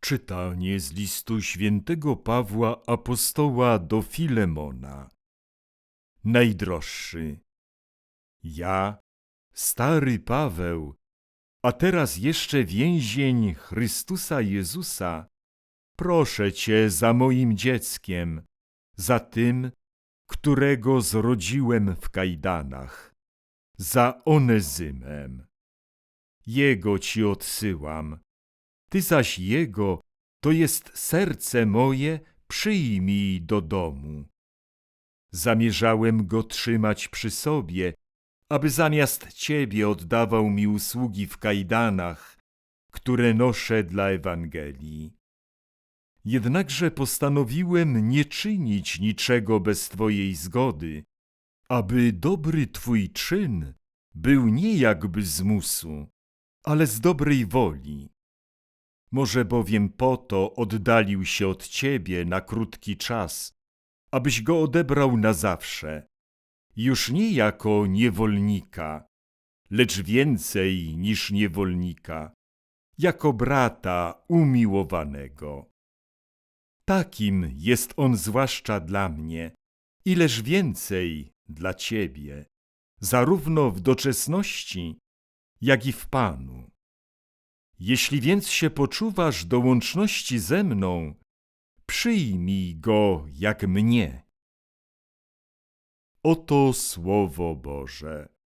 Czytanie z listu świętego Pawła apostoła do Filemona. Najdroższy, ja, stary Paweł, a teraz jeszcze więzień Chrystusa Jezusa, proszę Cię za moim dzieckiem, za tym, którego zrodziłem w kajdanach, za Onezymem. Jego Ci odsyłam, Ty zaś Jego, to jest serce moje, przyjmij do domu. Zamierzałem go trzymać przy sobie, aby zamiast Ciebie oddawał mi usługi w kajdanach, które noszę dla Ewangelii. Jednakże postanowiłem nie czynić niczego bez Twojej zgody, aby dobry Twój czyn był nie jakby z musu, ale z dobrej woli. Może bowiem po to oddalił się od Ciebie na krótki czas, abyś go odebrał na zawsze, już nie jako niewolnika, lecz więcej niż niewolnika, jako brata umiłowanego. Takim jest on zwłaszcza dla mnie, ileż więcej dla Ciebie, zarówno w doczesności, jak i w Panu. Jeśli więc się poczuwasz do łączności ze mną, przyjmij go jak mnie. Oto Słowo Boże.